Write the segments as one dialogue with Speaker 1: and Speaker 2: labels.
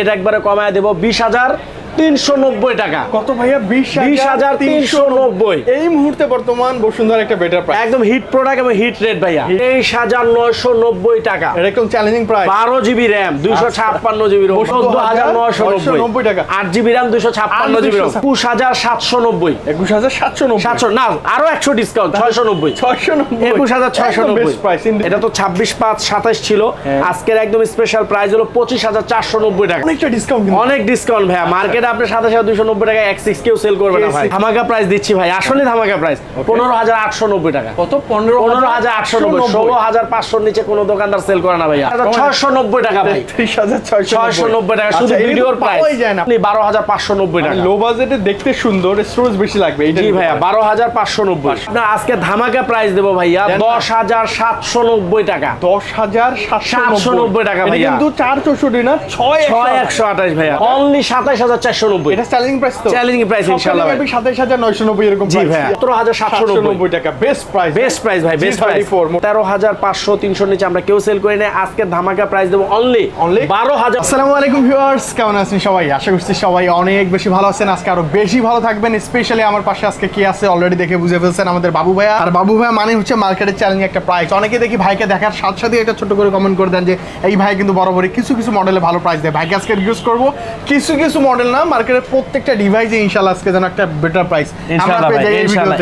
Speaker 1: এটা একবারে কমায় দেবো বিশ হাজার। তিনশো নব্বই টাকা।
Speaker 2: কত ভাইয়া? বিশ
Speaker 1: বিশ হাজার তিনশো নব্বই।
Speaker 2: এই মুহূর্তে বর্তমান বসুন্ধরা একটা বেটার প্রাইস
Speaker 1: একদম হিট প্রোডাক্ট এবং হিট রেট ভাইয়া। তেইশ হাজার নয়শো নব্বই টাকা।
Speaker 2: এটা একদম চ্যালেঞ্জিং প্রাইস
Speaker 1: বারো জিবি র্যাম দুইশো ছাপ্পান্ন জিবি রোম চোদ্দ হাজার নয়শো নব্বই।
Speaker 2: টাকা।
Speaker 1: আট জিবি র্যাম দুইশো ছাপ্পান্ন জিবি রোম
Speaker 2: 800
Speaker 1: একুশ হাজার সাতশো নব্বই।
Speaker 2: একুশ হাজার সাতশো নব্বই।
Speaker 1: সাতশো না আরও একশো ডিসকাউন্ট ছয়শো নব্বই।
Speaker 2: ছয়শো নব্বই।
Speaker 1: একুশ হাজার ছয়শো নব্বই। এটা তো ছাব্বিশ পাঁচ সাতাশ ছিল।
Speaker 2: হ্যাঁ।
Speaker 1: আজকের একদম স্পেশাল প্রাইস হলো পঁচিশ হাজার চারশো নব্বই টাকা।
Speaker 2: অনেকটা ডিসকাউন্ট কিন্তু।
Speaker 1: অনেক ডিসকাউন্ট ভাইয়া। মার্কেটে আপনি সাতাশ হাজার দুশো নব্বই টাকা এক সিক্স কেউ সেল করবে না ভাই। ধামাকা প্রাইস দিচ্ছি ভাই। আসলে ধামাকা প্রাইস পনেরো হাজার আটশো নব্বই টাকা।
Speaker 2: কত? পনেরো
Speaker 1: পনেরো হাজার আটশো নব্বই। ষোলো হাজার পাঁচশোর নিচে কোনো দোকানদার সেল করে না ভাইয়া ছয়শো নব্বই টাকা ভাই।
Speaker 2: ছয়শো
Speaker 1: নব্বই। টাকা। শুধু ভিডিওর প্রাইস
Speaker 2: পাওয়াই যায় না।
Speaker 1: বারো হাজার পাঁচশো নব্বই টাকা।
Speaker 2: লো বাজেটে দেখতে সুন্দর স্টোরেজ বেশি লাগবে
Speaker 1: জি ভাইয়া বারো হাজার পাঁচশো নব্বই। না আজকে ধামাকা প্রাইস দেবো ভাইয়া দশ হাজার সাতশো নব্বই টাকা।
Speaker 2: দশ হাজার সাতশো
Speaker 1: 790 টাকা ভাইয়া।
Speaker 2: কিন্তু চার চৌষট্টি না ছয়
Speaker 1: ছয় একশো আঠাশ ভাইয়া। অনলি সাতাইশ হাজার চারশো নব্বই।
Speaker 2: এটা চ্যালেঞ্জিং প্রাইস তো।
Speaker 1: Challenging price ইনশাআল্লাহ ভাই।
Speaker 2: সাতাইশ হাজার নয়শো নব্বই এরকম
Speaker 1: জি
Speaker 2: price।
Speaker 1: ভাইয়া। সতেরো হাজার সাতশো
Speaker 2: সাতশো
Speaker 1: নব্বই
Speaker 2: নব্বই টাকা বেস্ট প্রাইস
Speaker 1: বেস্ট প্রাইস ভাই বেস্ট প্রাইস
Speaker 2: G34
Speaker 1: তেরো হাজার পাঁচশো তিনশোর নিচে আমরা কেউ সেল করি না আজকে ধামাকা প্রাইস দেবো অনলি
Speaker 2: Only?
Speaker 1: বারো
Speaker 2: আসসালামু আলাইকুম ভিউয়ার্স কেমন আছেন সবাই? আশা করছি সবাই অনেক বেশি ভালো আছেন। আজকে আরও বেশি ভালো থাকবেন স্পেশালি আমার পাশে আজকে কি আছে অলরেডি দেখে বুঝে ফেলছেন আমাদের বাবু ভাইয়া। আর বাবু ভাইয়া মানে হচ্ছে মার্কেটের চ্যালেঞ্জ একটা প্রাইস অনেকে দেখি ভাইকে দেখার সাথে সাথে একটা ছোট করে কমেন্ট করে দেন যে এই ভাই কিন্তু বরাবরই কিছু কিছু মডেলে ভালো প্রাইস দেয়। ভাইকে আজকে রিকোয়েস্ট করব। কিছু কিছু মডেল না মার্কেটের প্রত্যেকটা ডিভাইসে ইনশাল্লাহ আজকে যেন একটা বেটার প্রাইস
Speaker 1: ইনশাআল্লাহ ভাই, ইনশাআল্লাহ,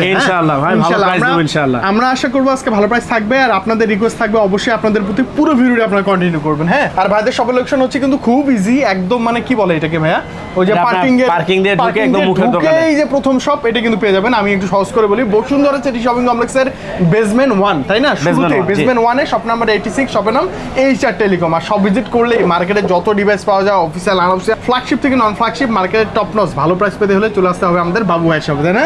Speaker 1: ইনশাআল্লাহ ইনশাআল্লাহ।
Speaker 2: আমরা আশা করব আজকে ভালো প্রাইস থাকবে আর আপনাদের রিকোয়েস্ট থাকবে অবশ্যই আপনাদের প্রতি পুরো ভিডিওটি আপনারা কন্টিনিউ করবেন হ্যাঁ? আর ভাইদের সব লোকেশন হচ্ছে কিন্তু খুব ইজি একদম মানে কি বলে এটাকে ভাইয়া? ওই যে পার্কিং এর
Speaker 1: parking দিয়ে ঢুকে একদম মুখের দোকানে।
Speaker 2: এই যে প্রথম শপ এটা কিন্তু পেয়ে যাবেন। আমি একটু সহজ করে বলি বসুন্ধরা সিটি শপিং কমপ্লেক্সের বেসমেন্ট ওয়ান তাই না? শুরুতে। বেসমেন্ট ওয়ানে শপ নাম্বার এইটি সিক্স শপের নাম এইচ আর টেলিকম আর সব ভিজিট করলেই মার্কেটে যত ডিভাইস পাওয়া যায় অফিসিয়াল আনঅফিসিয়াল ফ্ল্যাগশিপ থেকে নন ফ্ল্যাগশিপ মার্কেটের টপ নস ভালো প্রাইস পেতে হলে চলে আসতে হবে আমাদের বাবু ভাইয়ের শপে তাই না।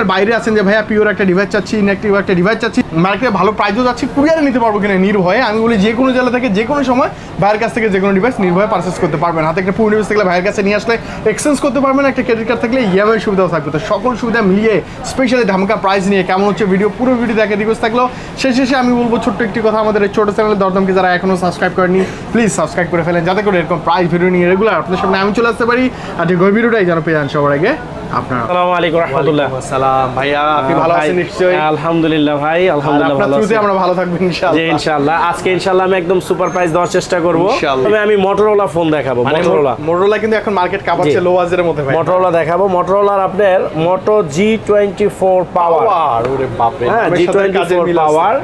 Speaker 2: আর বাইরে আছেন যে ভাইয়া পিওর একটা ডিভাইস চাচ্ছি ইনঅ্যাক্টিভ একটা ডিভাইস চাচ্ছি মার্কেটে ভালো প্রাইসও যাচ্ছি কুরিয়ারে নিতে পারব কিনা নির্ভয়ে। আমি বলি যে কোনো জেলা থেকে যে কোনো সময় ভাইয়ের কাছ থেকে যে কোনো ডিভাইস নির্ভয়ে পারচেস করতে পারবেন। হাতে একটা পুরো ডিভাইস থাকলে ভাইয়ের কাছে নিয়ে আসলে এক্সচেঞ্জ করতে পারবেন একটা ক্রেডিট কার্ড থাকলে ইএমআই সুবিধাও থাকবে। তো সকল সুবিধা মিলিয়ে স্পেশালি ধামাকা প্রাইস নিয়ে কেমন হচ্ছে ভিডিও পুরো ভিডিও দেখে রিকোয়েস্ট থাকলেও শেষ শেষে আমি বলব ছোট্ট একটি কথা আমাদের এই ছোট চ্যানেলের দরদামকে যারা এখনও সাবস্ক্রাইব করেনি প্লিজ সাবস্ক্রাইব করে ফেলেন। যাতে করে এরকম প্রাইস ভিডিও নিয়ে রেগুলার আপনাদের সামনে আমি চলে আসতে পারি। আর গভীরটাই যেন পেয়ে যান সবার আগে। আপনারা
Speaker 1: আসসালামু আলাইকুম রহমতুল্লাহ।
Speaker 2: আসসালাম। ভাইয়া আপনি ভালো আছেন নিশ্চয়ই?
Speaker 1: আলহামদুলিল্লাহ ভাই আলহামদুলিল্লাহ ভালো আছি।
Speaker 2: আমরা ভালো থাকবেন
Speaker 1: জি
Speaker 2: ইনশাআল্লাহ।
Speaker 1: ইনশাআল্লাহ আজকে ইনশাআল্লাহ আমি একদম সুপার প্রাইস দেওয়ার চেষ্টা করব। তবে আমি মোটরোলা ফোন দেখাবো মোটরোলা
Speaker 2: মোটরোলা কিন্তু এখন মার্কেট কাঁপাচ্ছে লো বাজেটের মধ্যে ভাই।
Speaker 1: মোটরোলা দেখাবো। মোটরোলার আপনার মোটো জি টোয়েন্টি ফোর পাওয়ার
Speaker 2: ওরে বাপ রে
Speaker 1: হ্যাঁ
Speaker 2: নামের
Speaker 1: জি
Speaker 2: সাথে
Speaker 1: টোয়েন্টি
Speaker 2: কাজের
Speaker 1: ফোর
Speaker 2: মিল আছে।
Speaker 1: পাওয়ার।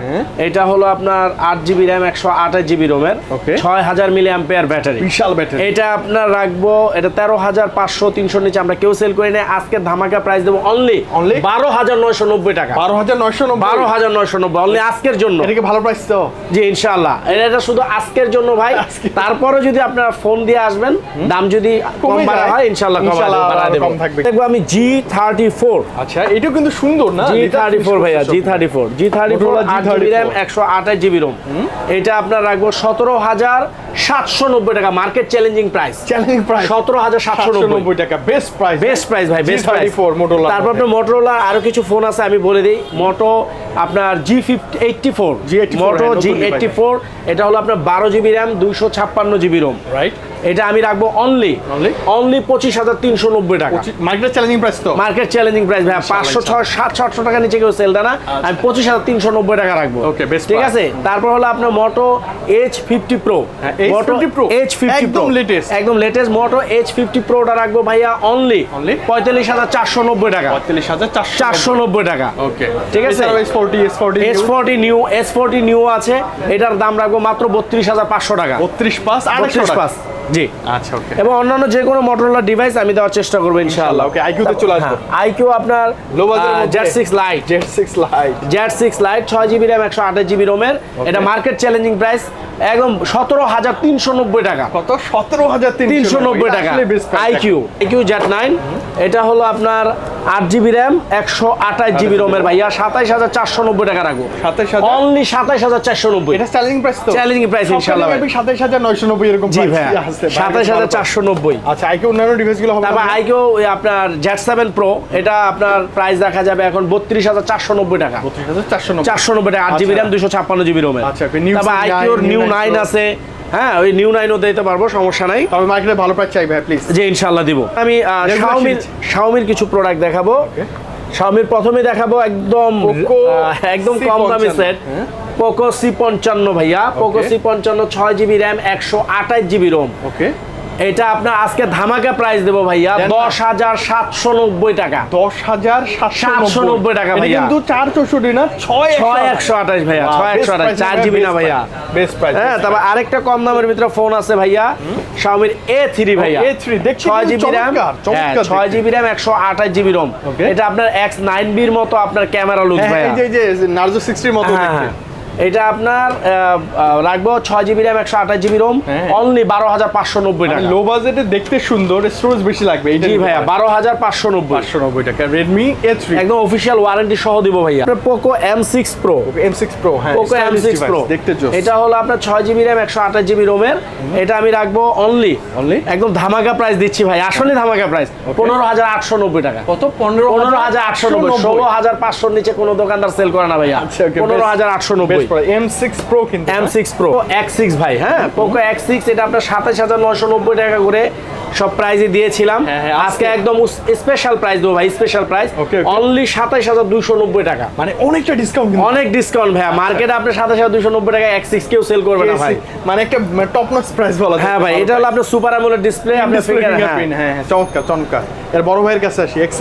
Speaker 1: এটা হলো আপনার আট জিবি র্যাম একশো আঠাশ জিবি রোমের
Speaker 2: Okay.
Speaker 1: ছয় হাজার মিলি অ্যাম্পেয়ার ব্যাটারি
Speaker 2: বিশাল ব্যাটারি
Speaker 1: এটা আপনার রাখব এটা তেরো হাজার পাঁচশো তিনশো নিচে আমরা কেউ সেল করি না আজকে ধামাকা প্রাইস দেবো অনলি
Speaker 2: Only?
Speaker 1: বারো হাজার নয়শো নব্বই টাকা।
Speaker 2: বারো হাজার নয়শো
Speaker 1: বারো হাজার নয়শো নব্বই অনলি আজকের জন্য।
Speaker 2: এটা কি ভালো প্রাইস তো?
Speaker 1: জি ইনশাআল্লাহ। এটা এটা শুধু আজকের জন্য ভাই। তারপরে যদি আপনার ফোন দিয়ে আসবেন দাম যদি কম বাড়া হয় ইনশাআল্লাহ কম বাড়া
Speaker 2: থাকবে।
Speaker 1: দেখব আমি জি থার্টি ফোর
Speaker 2: আচ্ছা এটাও কিন্তু সুন্দর না?
Speaker 1: জি থার্টি ফোর ভাইয়া G thirty four G thirty four আট জিবি
Speaker 2: G34
Speaker 1: র্যাম একশো আঠাশ জিবি রোম এটা আপনার রাখব সতেরো হাজার সাতশো নব্বই টাকা। Market challenging price
Speaker 2: challenging price
Speaker 1: সতেরো হাজার সাতশো নব্বই।
Speaker 2: টাকা। বেস্ট প্রাইস
Speaker 1: বেস্ট প্রাইস ভাই। বেস্ট প্রাইস তারপর আপনার মোটরোলা আরও কিছু ফোন আছে আমি বলে দিই। মোটো আপনার G fifty eighty four Moto G eighty four এটা হলো আপনার বারো জিবি র্যাম দুইশো ছাপ্পান্ন জিবি রোম
Speaker 2: রাইট
Speaker 1: এটা আমি রাখব অনলি অনলি পঁচিশ হাজার তিনশো নব্বই টাকা।
Speaker 2: মার্কেট চ্যালেঞ্জিং প্রাইস তো।
Speaker 1: মার্কেট চ্যালেঞ্জিং প্রাইস ভাই পাঁচশো ছয় সাত সাতশো টাকা নিচে কেউ সেল দেয় না। আমি পঁচিশ হাজার তিনশো নব্বই টাকা রাখব।
Speaker 2: আচ্ছা।
Speaker 1: ঠিক আছে? তারপর হলো আপনার মোটো এইচ ফিফটি প্রো
Speaker 2: হ্যাঁ, H50 Pro?
Speaker 1: এইচ ফিফটি
Speaker 2: একদম latest।
Speaker 1: একদম লেটেস্ট মোটো এইচ ফিফটি প্রোটা রাখব ভাইয়া অনলি? পঁয়তাল্লিশ হাজার চারশো নব্বই টাকা।
Speaker 2: পঁয়তাল্লিশ হাজার চারশো
Speaker 1: চারশো নব্বই টাকা।
Speaker 2: ওকে
Speaker 1: ঠিক আছে।
Speaker 2: S forty
Speaker 1: new S forty new আছে। এটার দাম রাখব মাত্র বত্রিশ হাজার পাঁচশো টাকা।
Speaker 2: বত্রিশ পাঁচ আড়াইশো
Speaker 1: বত্রিশ পাঁচ জি।
Speaker 2: আচ্ছা ওকে।
Speaker 1: এবং অন্যান্য যে কোনো মোটরোলা ডিভাইস আমি দেওয়ার চেষ্টা করব ইনশাআল্লাহ।
Speaker 2: Okay, IQ তে চলে আসব।
Speaker 1: আইকিউ আপনার
Speaker 2: Low budget মধ্যে?
Speaker 1: Z six lite
Speaker 2: Z six lite
Speaker 1: Z six lite ছয় জিবি র্যাম একশো আঠাশ জিবি রোমের এটা মার্কেট চ্যালেঞ্জিং প্রাইস একদম সতেরো হাজার তিনশো নব্বই টাকা।
Speaker 2: কত? সতেরো হাজার
Speaker 1: তিনশো নব্বই। টাকা। আইকিউ আইকিউ জেড নাইন এটা হলো আপনার আট জিবি র্যাম একশো আঠাশ জিবি রোমের ভাইয়া সাতাইশ হাজার চারশো নব্বই টাকা রাখব।
Speaker 2: সাতাইশ
Speaker 1: অনলি সাতাইশ হাজার চারশো নব্বই।
Speaker 2: এটা চ্যালেঞ্জিং প্রাইস তো?
Speaker 1: Challenging price ইনশাআল্লাহ
Speaker 2: সাতাইশ হাজার নয়শো নব্বই এরকম
Speaker 1: জি
Speaker 2: price
Speaker 1: সাতাইশ হাজার চারশো নব্বই।
Speaker 2: আচ্ছা আইকে অন্যান্য ডিভাইসগুলো হবে
Speaker 1: তারপর আইকিউ আপনার জেড সেভেন প্রো এটা আপনার প্রাইস দেখা যাবে এখন বত্রিশ হাজার চারশো নব্বই টাকা।
Speaker 2: বত্রিশ হাজার চারশো নব্বই।
Speaker 1: চারশো নব্বই টাকা আট জিবি
Speaker 2: আচ্ছা।
Speaker 1: র্যাম দুশো ছাপ্পান্ন জিবি রোমের।
Speaker 2: আচ্ছা, new
Speaker 1: তারপর আইকিউর নিউ নাইন আছে। হ্যাঁ ওই নিউ নাইনও দিতে পারব সমস্যা নাই।
Speaker 2: তবে মার্কেটে ভালো প্রাইস চাই ভাই প্লিজ
Speaker 1: যে ইনশাল্লাহ দিব। আমি শাওমির শাওমির কিছু প্রোডাক্ট দেখাবো। শাওমির প্রথমে দেখাবো একদম একদম কম দামি
Speaker 2: C55
Speaker 1: সেট। পোকো সি পঞ্চান্ন ভাইয়া। পোকো সি পঞ্চান্ন ছয় জিবি র্যাম একশো আঠাশ জিবি রোম
Speaker 2: ওকে
Speaker 1: এটা আপনার আজকে ধামাকা প্রাইস দেবো ভাইয়া। দশ হাজার সাতশো নব্বই টাকা।
Speaker 2: দশ হাজার সাতশো
Speaker 1: 790 টাকা ভাইয়া।
Speaker 2: কিন্তু চার চৌষট্টি না ছয়
Speaker 1: ছয় একশো আঠাশ ভাইয়া ছয় একশো আঠাশ চার জিবি না ভাইয়া।
Speaker 2: বেস্ট প্রাইস
Speaker 1: হ্যাঁ তারপর আরেকটা কম দামের ভিতরে ফোন আছে ভাইয়া শাওমির এ থ্রি ভাইয়া।
Speaker 2: A3 দেখতে
Speaker 1: ছয় জিবি র্যাম ছয় জিবি র্যাম একশো আঠাশ জিবি রোম এটা আপনার এক্স নাইন বির মতো আপনার ক্যামেরা লুক ভাইয়া
Speaker 2: এই যে এই যে নার্জো সিক্সটির মতো
Speaker 1: হ্যাঁ, হ্যাঁ। এটা আপনার রাখব ছয় জিবি র্যাম একশো আঠাশ জিবি রোম। অনলি বারো হাজার পাঁচশো নব্বই টাকা।
Speaker 2: লো বাজেটে দেখতে সুন্দর স্টোরেজ বেশি লাগবে
Speaker 1: জি ভাইয়া বারো হাজার পাঁচশো নব্বই।
Speaker 2: পাঁচশো নব্বই টাকা রেডমি এ থ্রি
Speaker 1: একদম অফিসিয়াল ওয়ারেন্টি সহ দিব ভাইয়া। Poco M six pro
Speaker 2: M six pro হ্যাঁ
Speaker 1: পোকো এম সিক্স প্রো
Speaker 2: দেখতে
Speaker 1: এটা হলো আপনার ছয় জিবি র্যাম একশো আঠাশ জিবি রোমের এটা আমি রাখব অনলি
Speaker 2: Only?
Speaker 1: একদম ধামাকা প্রাইস দিচ্ছি ভাই আসলে ধামাকা প্রাইস পনেরো হাজার আটশো নব্বই টাকা।
Speaker 2: কত? পনেরো
Speaker 1: পনেরো হাজার আটশো নব্বই। ষোলো হাজার পাঁচশোর নিচে কোনো দোকানদার সেল করে না ভাইয়া।
Speaker 2: আচ্ছা
Speaker 1: পনেরো হাজার আটশো নব্বই।
Speaker 2: কিন্তু
Speaker 1: ভাই হ্যাঁ? এটা আপনার টাকা করে সব প্রাইজে দিয়েছিলাম।
Speaker 2: হ্যাঁ, হ্যাঁ,
Speaker 1: আজকে
Speaker 2: আজকে-
Speaker 1: একদম স্পেশাল প্রাইস দেবো ভাই special price
Speaker 2: Okay, okay.
Speaker 1: Only সাতাশ হাজার দুশো নব্বই টাকা।
Speaker 2: মানে অনেকটা ডিসকাউন্ট
Speaker 1: অনেক ডিসকাউন্ট ভাইয়া মার্কেটে আপনি সাতাশ হাজার দুশো নব্বই টাকা এক্স সিক্স কেউ সেল করবে না ভাই।
Speaker 2: মানে একটা টপ নচ প্রাইস বলা
Speaker 1: হ্যাঁ ভাই এটা হলো আপনার সুপার ডিসপ্লে আপনার ফিঙ্গার
Speaker 2: হ্যাঁ। হ্যাঁ চমৎকার চমৎকার। এর বড় ভাইয়ের কাছে আসি X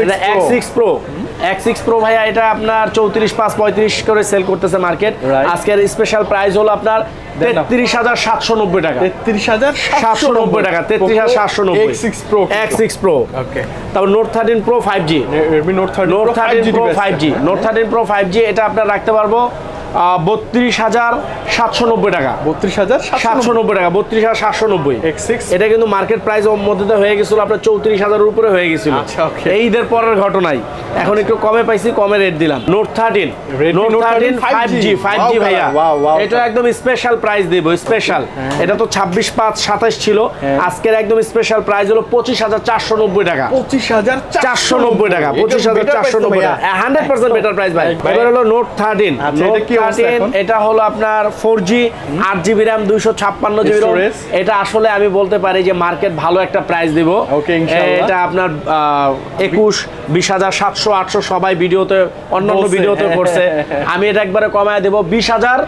Speaker 1: six pro X six pro ভাইয়া এটা আপনার চৌত্রিশ পাঁচ পঁয়ত্রিশ করে সেল করতেছে মার্কেট আজকের স্পেশাল প্রাইস হলো আপনার। তেত্রিশ হাজার সাতশো নব্বই টাকা।
Speaker 2: তেত্রিশ হাজার
Speaker 1: সাতশো নব্বই টাকা তেত্রিশ হাজার সাতশো নব্বই।
Speaker 2: Six pro
Speaker 1: X six pro
Speaker 2: okay
Speaker 1: তারপর note thirteen pro five G
Speaker 2: note
Speaker 1: thirteen pro five G note thirteen pro five G এটা আপনার রাখতে পারব। বত্রিশ হাজার সাতশো নব্বই টাকা।
Speaker 2: বত্রিশ হাজার
Speaker 1: সাতশো নব্বই। টাকা বত্রিশ হাজার সাতশো নব্বই। এটা কিন্তু মার্কেট প্রাইস মধ্যে তো হয়ে গেছিল আপনার চৌত্রিশ হাজারের উপরে হয়ে গেছিল।
Speaker 2: আচ্ছা,
Speaker 1: এই ঈদের পরের ঘটনাই। এখন একটু কমে পাইছি কমে রেট দিলাম। Note thirteen note thirteen five G five G ভাইয়া. এটা একদম স্পেশাল প্রাইস দেবো স্পেশাল এটা তো ছাব্বিশ পাঁচ সাতাশ ছিল।
Speaker 2: হ্যাঁ।
Speaker 1: আজকের একদম স্পেশাল প্রাইস হলো পঁচিশ হাজার চারশো নব্বই টাকা।
Speaker 2: পঁচিশ হাজার
Speaker 1: চারশো নব্বই। টাকা পঁচিশ হাজার চারশো নব্বই টাকা। হান্ড্রেড পার্সেন্ট বেটার প্রাইস ভাই। এবার হলো নোট থার্টিন নোট থার্টিন এটা হলো আপনার ফোর জি আট জিবি র্যাম দুইশো ছাপ্পান্ন জিবি এটা আসলে আমি বলতে পারি যে মার্কেট ভালো একটা প্রাইস দিব। এটা আপনার একুশ বিশ হাজার সাতশো আটশো সবাই ভিডিওতে অন্যান্য। ভিডিওতে করছে। আমি এটা একবারে কমায় দেবো। বিশ হাজার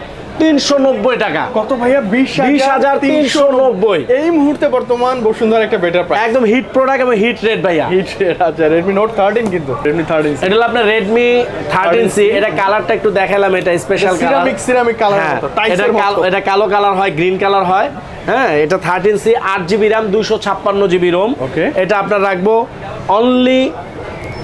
Speaker 1: তিনশো নব্বই টাকা।
Speaker 2: কত ভাইয়া? বিশ
Speaker 1: বিশ হাজার তিনশো নব্বই।
Speaker 2: এই মুহূর্তে বর্তমান বসুন্ধরা একটা বেটার প্রাইস
Speaker 1: একদম হিট প্রোডাক্ট এবং হিট রেট ভাইয়া।
Speaker 2: হিট আচ্ছা রেডমি নোট থার্টিন কিন্তু রেডমি থার্টিন
Speaker 1: এটা হলো আপনার রেডমি থার্টিন সি এটা কালারটা একটু দেখালাম এটা স্পেশাল
Speaker 2: সিরামিক সিরামিক কালার
Speaker 1: এটা কালো এটা কালো কালার হয় গ্রিন কালার হয়। হ্যাঁ এটা থার্টিন সি আট জিবি র্যাম দুশো ছাপ্পান্ন জিবি রোম. এটা আপনার রাখব অনলি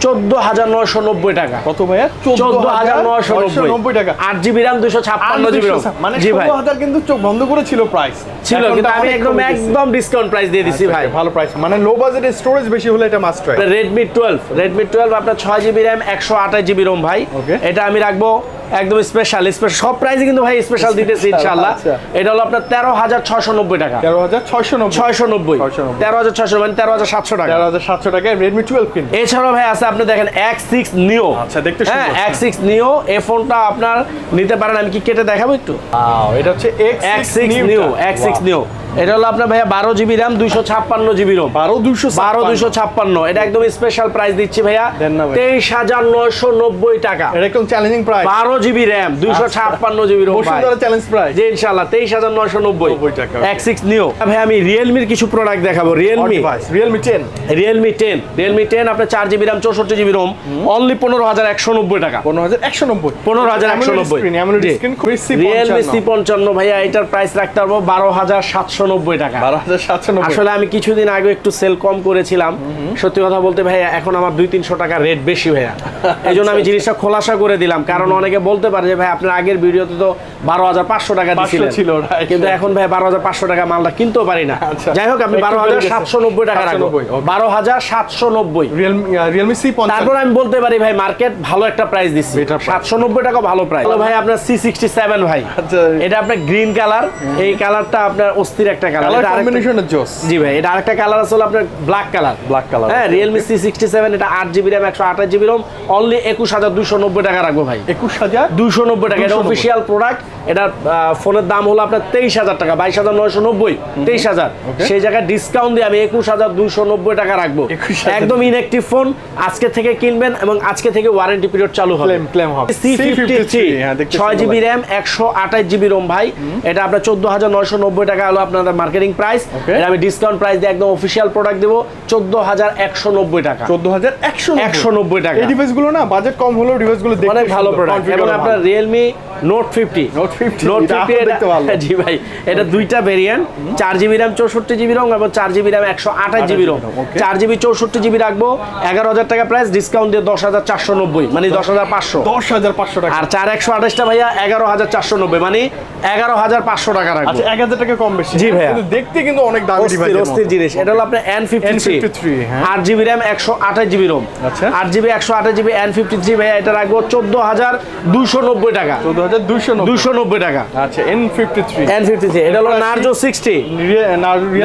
Speaker 1: চোদ্দ হাজার নয়শো নব্বই টাকা।
Speaker 2: কত ভাইয়া?
Speaker 1: চোদ্দ হাজার নয়শো
Speaker 2: নব্বই। টাকা।
Speaker 1: আট জিবি র্যাম দুশো ছাপ্পান্ন জিবি
Speaker 2: মানে
Speaker 1: জি ভাই।
Speaker 2: হাজার কিন্তু চোখ বন্ধ করে ছিল প্রাইস
Speaker 1: ছিল কিন্তু আমি একদম একদম ডিসকাউন্ট প্রাইস দিয়ে দিচ্ছি ভাই।
Speaker 2: ভালো প্রাইস মানে লো বাজেটে স্টোরেজ বেশি হলে এটা must
Speaker 1: Redmi twelve Redmi twelve আপনার ছয় জিবি র্যাম একশো আঠাশ জিবি রোম ভাই। এটা আমি রাখব একদম স্পেশাল স্পেশাল সব প্রাইসে কিন্তু ভাই স্পেশাল দিতেছি ইনশাল্লাহ
Speaker 2: আচ্ছা।
Speaker 1: এটা হলো আপনার তেরো হাজার ছয়শো নব্বই টাকা।
Speaker 2: তেরো হাজার ছয়শো
Speaker 1: ছয়শো নব্বই। তেরো হাজার ছয়শো মানে তেরো হাজার সাতশো টাকা।
Speaker 2: তেরো হাজার সাতশো টাকায় রেডমি টুয়েলভ কিন্তু
Speaker 1: এছাড়াও ভাই আছে আপনি দেখেন এক্স সিক্স নিও
Speaker 2: আচ্ছা, দেখতে
Speaker 1: হ্যাঁ। এক্স সিক্স নিও এই ফোনটা আপনার নিতে পারেন আমি কি কেটে দেখাবো একটু?
Speaker 2: এটা হচ্ছে
Speaker 1: X six neo X six neo এটা হলো আপনার ভাইয়া বারো জিবি র্যাম দুইশো ছাপ্পান্ন জিবি রোম
Speaker 2: বারো দুশো
Speaker 1: বারো দুইশো ছাপ্পান্ন। এটা একদম স্পেশাল প্রাইস দিচ্ছি ভাইয়া। তেইশ হাজার নয়শো নব্বই টাকা।
Speaker 2: এটা একদম চ্যালেঞ্জিং প্রাইস
Speaker 1: বারো জিবি র্যাম দুইশো ছাপ্পান্ন জিবি রোম
Speaker 2: চ্যালেঞ্জ প্রাইস
Speaker 1: যে ইনশাল্লাহ তেইশ হাজার নয়শো নব্বই।
Speaker 2: টাকা,
Speaker 1: এক সিক্স নিও ভাই আমি রিয়েলমির কিছু প্রোডাক্ট দেখাবো। Realme
Speaker 2: Realme ten
Speaker 1: Realme ten Realme ten আপনার চার জিবি র্যাম চৌষট্টি জিবি রোম অনলি পনেরো হাজার একশো নব্বই টাকা।
Speaker 2: পনেরো হাজার একশো নব্বই।
Speaker 1: পনেরো হাজার একশো নব্বই। রিয়েলমি সি পঞ্চান্ন। ভাইয়া এটার প্রাইস রাখতে পারব বারো হাজার সাতশো নব্বই টাকা।
Speaker 2: সাতশো নব্বই
Speaker 1: আসলে আমি কিছুদিন আগে একটু সেল কম করেছিলাম। সত্যি কথা বলতে ভাইয়া এখন আমার দুই তিনশো টাকা রেট বেশি ভাইয়া। এই জন্য আমি জিনিসটা খোলাসা করে দিলাম। কারণ অনেকে বলতে পারে যে ভাই আপনার আগের ভিডিওতে তো বারো হাজার পাঁচশো টাকা
Speaker 2: 500
Speaker 1: দিয়েছিলেন
Speaker 2: ছিল,
Speaker 1: কিন্তু এখন ভাই বারো হাজার পাঁচশো টাকা মালটা কিনতেও পারি না।
Speaker 2: আচ্ছা।
Speaker 1: যাই হোক
Speaker 2: একটু
Speaker 1: বারো হাজার সাতশো নব্বই টাকা রাখব। বারো হাজার সাতশো নব্বই।
Speaker 2: রিয়েলমি রিয়েলমি সি
Speaker 1: তারপর আমি বলতে পারি ভাই মার্কেট ভালো একটা প্রাইস দিচ্ছি। সাতশো নব্বই টাকা ভালো প্রাইস ভাই আপনার সি সিক্সটি সেভেন ভাই।
Speaker 2: আচ্ছা।
Speaker 1: এটা আপনার গ্রিন কালার এই কালারটা আপনার অস্থির একটা কালার
Speaker 2: কালার কম্বিনেশনের জোস।
Speaker 1: জি ভাই এটা আরেকটা কালার আছে হলো আপনার ব্ল্যাক কালার
Speaker 2: Black color,
Speaker 1: হ্যাঁ এটা অনলি একুশ হাজার দুশো নব্বই টাকা রাখব ভাই।
Speaker 2: একুশ হাজার
Speaker 1: দুশো নব্বই টাকা এটা
Speaker 2: 290
Speaker 1: অফিসিয়াল প্রোডাক্ট এটার ফোনের দাম হলো আপনার তেইশ হাজার টাকা বাইশ হাজার নয়শো নব্বই তেইশ হাজার।
Speaker 2: Okay.
Speaker 1: সেই জায়গায় ডিসকাউন্ট দিয়ে আমি একুশ হাজার দুশো নব্বই টাকা রাখব। একদম ইনঅ্যাক্টিভ ফোন আজকে থেকে কিনবেন এবং আজকে থেকে ওয়ারেন্টি পিরিয়ড চালু হবে।
Speaker 2: C53, হ্যাঁ,
Speaker 1: ছয় জিবি র্যাম একশো আঠাশ জিবি রোম ভাই এটা আপনার চোদ্দ হাজার নয়শো নব্বই টাকা হলো আপনাদের মার্কেটিং প্রাইস এটা আমি ডিসকাউন্ট প্রাইস দিয়ে একদম অফিসিয়াল প্রোডাক্ট দেবো চোদ্দ হাজার একশো নব্বই টাকা।
Speaker 2: চোদ্দ হাজার একশো
Speaker 1: 190 টাকা।
Speaker 2: এই ডিভাইসগুলো না বাজেট কম হলেও ডিভাইসগুলো
Speaker 1: অনেক ভালো প্রোডাক্ট এবং আপনার Realme note fifty
Speaker 2: Note 50,
Speaker 1: note fifty
Speaker 2: দেখতে ভালো।
Speaker 1: জি ভাই এটা দুইটা ভেরিয়েন্ট চার জিবি র্যাম চৌষট্টি জিবি রং এবং চার জিবি র্যাম একশো আঠাশ জিবি রং. চার জিবি চৌষট্টি জিবি রাখব। এগারো হাজার টাকা প্রাইস ডিসকাউন্ট দিয়ে দশ হাজার চারশো নব্বই মানে দশ হাজার পাঁচশো।
Speaker 2: দশ হাজার পাঁচশো টাকা।
Speaker 1: আর চার একশো আঠাশটা ভাইয়া এগারো হাজার চারশো নব্বই মানে এগারো হাজার পাঁচশো টাকা রাখব।
Speaker 2: আচ্ছা এক হাজার টাকা কম বেশি।
Speaker 1: জি ভাইয়া।
Speaker 2: কিন্তু দেখতে কিন্তু অনেক দামি ডিভাইস
Speaker 1: অস্থির জিনিস। এটা হলো আপনার এন
Speaker 2: N53, হ্যাঁ।
Speaker 1: আট জিবি র্যাম একশো আঠাশ জিবি রোম
Speaker 2: আচ্ছা।
Speaker 1: আট জিবি একশো আঠাশ জিবি এন ফিফটি থ্রি ভাইয়া এটা রাখব চোদ্দ হাজার দুশো নব্বই টাকা।
Speaker 2: চোদ্দ হাজার দুশো
Speaker 1: দুশো নব্বই টাকা।
Speaker 2: আচ্ছা N fifty three
Speaker 1: N fifty three এটা হলো সিক্সটি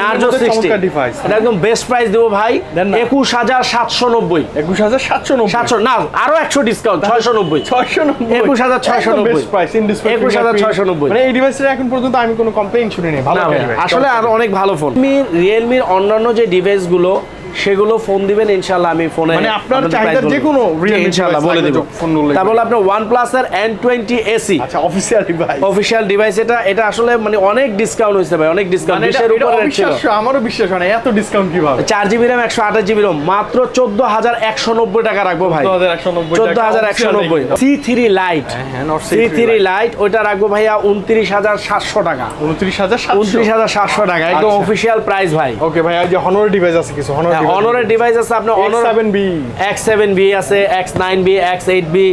Speaker 1: নার্জো সিক্সটি
Speaker 2: ডিভাইস
Speaker 1: এটা একদম বেস্ট প্রাইস দেবো ভাই
Speaker 2: দেন না।
Speaker 1: একুশ হাজার সাতশো নব্বই।
Speaker 2: একুশ হাজার সাতশো নব্বই।
Speaker 1: সাতশো না আরও একশো ডিসকাউন্ট ছয়শো নব্বই।
Speaker 2: ছয়শো নব্বই।
Speaker 1: একুশ হাজার ছয়শো নব্বই।
Speaker 2: প্রাইস ইন ডিসপ্লে
Speaker 1: একুশ হাজার ছয়শো নব্বই।
Speaker 2: মানে এই ডিভাইসের এখন পর্যন্ত আমি কোনো কমপ্লেইন শুনিনি ভালো
Speaker 1: আসলে আর অনেক ভালো ফোন রিয়েলমির অন্যান্য যে ডিভাইসগুলো সেগুলো ফোন দিবেন ইনশাল্লাহ আমি ফোনে
Speaker 2: মানে আপনার
Speaker 1: দেব।
Speaker 2: Realme
Speaker 1: ইনশাল্লাহ
Speaker 2: device
Speaker 1: বলে দিব। তারপর আপনার ওয়ান প্লাস এর এন টোয়েন্টি এসি
Speaker 2: আচ্ছা অফিসিয়াল ডিভাইস
Speaker 1: অফিসিয়াল ডিভাইস এটা এটা আসলে মানে অনেক ডিসকাউন্ট হয়েছে ভাই অনেক ডিসকাউন্ট
Speaker 2: মানে
Speaker 1: বিশের উপরে ছিল।
Speaker 2: আমারও বিশ্বাস হয় না এত ডিসকাউন্ট কীভাবে?
Speaker 1: চার জিবি র্যাম একশো আঠাশ জিবি রোম মাত্র চোদ্দ হাজার একশো নব্বই টাকা রাখব ভাই।
Speaker 2: 14,190
Speaker 1: চোদ্দ হাজার একশো নব্বই। সি থ্রি লাইট
Speaker 2: হ্যাঁ,
Speaker 1: সি
Speaker 2: C3
Speaker 1: থ্রি লাইট ওইটা রাখব ভাইয়া উনত্রিশ হাজার সাতশো টাকা।
Speaker 2: উনত্রিশ হাজার
Speaker 1: উনত্রিশ হাজার সাতশো টাকা একদম
Speaker 2: আচ্ছা।
Speaker 1: অফিসিয়াল প্রাইস ভাই।
Speaker 2: ওকে ভাই এই যে হনর ডিভাইস আছে কিছু হনর
Speaker 1: অনরের ডিভাইস আছে আপনার Honor
Speaker 2: seven B
Speaker 1: X seven B আছে X nine B X eight B